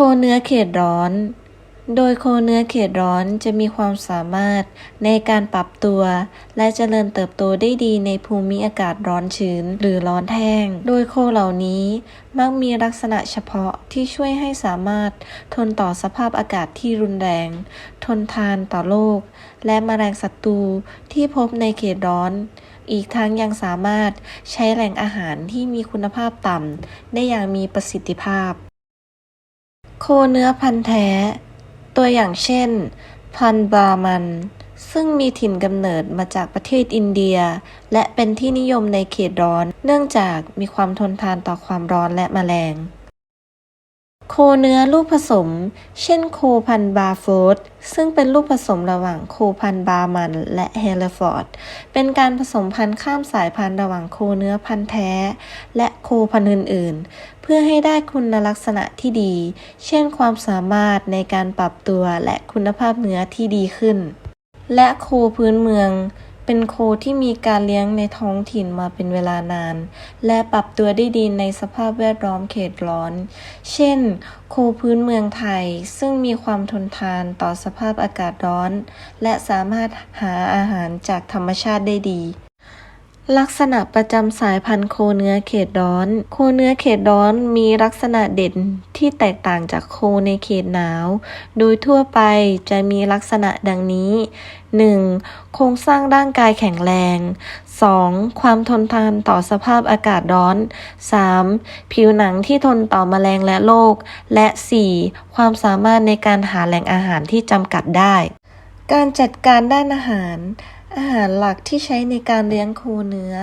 คเนื้อเขตร้อน โดยโคเนื้อเขตร้อนจะมีความสามารถในการปรับตัว และเจริญเติบโตได้ดีในภูมิอากาศร้อนชื้นหรือร้อนแห้ง โดยโคเหล่านี้มักมีลักษณะเฉพาะที่ช่วยให้สามารถทนต่อสภาพอากาศที่รุนแรง ทนทานต่อโรคและแมลงศัตรูที่พบในเขตร้อนอีกทั้งยังสามารถใช้แหล่งอาหารที่มีคุณภาพต่ำ ได้อย่างมีประสิทธิภาพ คเนื้อพันธุ์แท้ ตัวอย่างเช่น พันธุ์บรามัน ซึ่งมีถิ่นกำเนิดมาจากประเทศอินเดีย และเป็นที่นิยมในเขตร้อน เนื่องจากมีความทนทานต่อความร้อนและแมลง คเนื้อลูกผสม เช่นโคพันบาโฟร์ดซึ่งเป็นลูกผสมระหว่างโคพันบามันและเฮเลฟอร์ด เป็นการผสมพันธุ์ข้ามสายพันธุ์ระหว่างโคเนื้อพันธุ์แท้ และโคพันธุ์อื่น ๆ เพื่อให้ได้คุณลักษณะที่ดี เช่นความสามารถในการปรับตัวและคุณภาพเนื้อที่ดีขึ้น และโคพื้นเมือง เป็นโคที่มีการเลี้ยงในท้องถิ่นมาเป็นเวลานาน และปรับตัวได้ดีในสภาพแวดล้อมเขตร้อน เช่น โคพื้นเมืองไทยซึ่งมีความทนทานต่อสภาพอากาศร้อน และสามารถหาอาหารจากธรรมชาติได้ดี ลักษณะประจำสายพันธุ์โคเนื้อเขตร้อน โคเนื้อเขตร้อนมีลักษณะเด่นที่แตกต่างจากโคในเขตหนาว โดยทั่วไปจะมีลักษณะดังนี้ 1. โครงสร้างร่างกายแข็งแรง 2. ความทนทานต่อสภาพอากาศร้อน 3. ผิวหนังที่ทนต่อแมลงและโรค และ 4. ความสามารถในการหาแหล่งอาหารที่จำกัดได้ การจัดการด้านอาหาร อาหารหลักที่ใช้ในการเลี้ยงโคเนื้อ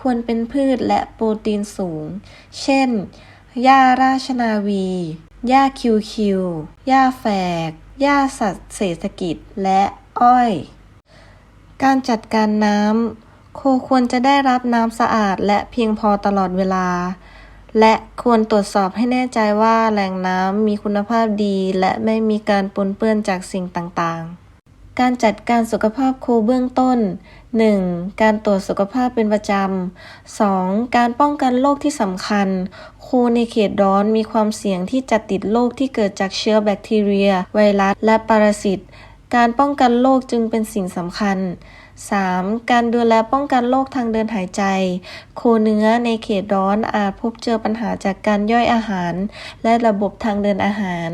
ควรเป็นพืชและโปรตีนสูง เช่น หญ้าราชนาวี หญ้าคิวคิว หญ้าแฝก หญ้าสัตว์เศรษฐกิจ และอ้อย การจัดการน้ำ โคควรจะได้รับน้ำสะอาดและเพียงพอตลอดเวลา และควรตรวจสอบให้แน่ใจว่าแหล่งน้ำมีคุณภาพดี และไม่มีการปนเปื้อนจากสิ่งต่างๆ การจัดการสุขภาพครูเบื้องต้น 1. การตรวจสุขภาพเป็นประจำ 2. การป้องกันโรคที่สำคัญ ครูในเขตร้อนมีความเสี่ยงที่จะติดโรคที่เกิดจากเชื้อแบคทีเรีย ไวรัส และปรสิต การป้องกันโรคจึงเป็นสิ่งสำคัญ 3. การดูแลป้องกันโรคทางเดินหายใจ โคเนื้อในเขตร้อนอาจพบเจอปัญหาจากการย่อยอาหาร และระบบทางเดินอาหาร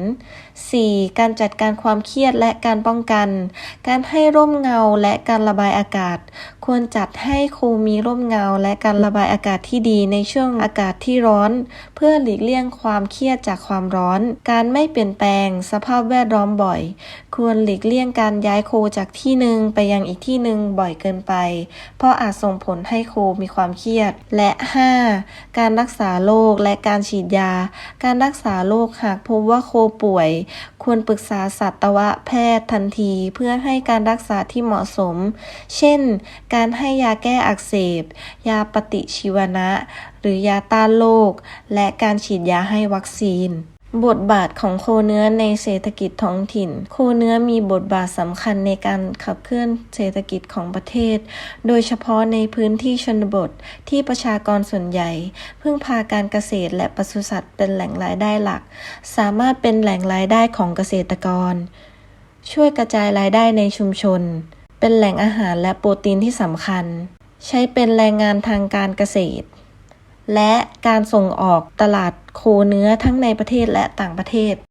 4. การจัดการความเครียดและการป้องกัน การให้ร่มเงาและการระบายอากาศ ควรจัดให้โคมีร่มเงาและการระบายอากาศที่ดีในช่วงอากาศที่ร้อน เพื่อหลีกเลี่ยงความเครียดจากความร้อน การไม่เปลี่ยนแปลงสภาพแวดล้อมบ่อย ควรหลีกเลี่ยงการย้ายโคจากที่หนึ่งไปยังอีกที่หนึ่งบ่อยเกินไป เพราะอาจส่งผลให้โคมีความเครียด และ 5. การรักษาโรคและการฉีดยา การรักษาโรคหากพบว่าโคป่วย ควรปรึกษาสัตวแพทย์ทันทีเพื่อให้การรักษาที่เหมาะสม เช่น การให้ยาแก้อักเสบ ยาปฏิชีวนะ หรือยาต้านโรคและการฉีดยาให้วัคซีน บทบาทของโคเนื้อในเศรษฐกิจท้องถิ่น โคเนื้อมีบทบาทสำคัญในการขับเคลื่อนเศรษฐกิจของประเทศ โดยเฉพาะในพื้นที่ชนบทที่ประชากรส่วนใหญ่ พึ่งพาการเกษตรและปศุสัตว์เป็นแหล่งรายได้หลัก สามารถเป็นแหล่งรายได้ของเกษตรกร ช่วยกระจายรายได้ในชุมชน เป็นแหล่งอาหารและโปรตีนที่สำคัญ ใช้เป็นแรงงานทางการเกษตร และการส่งออกตลาดโคเนื้อทั้งในประเทศและต่างประเทศ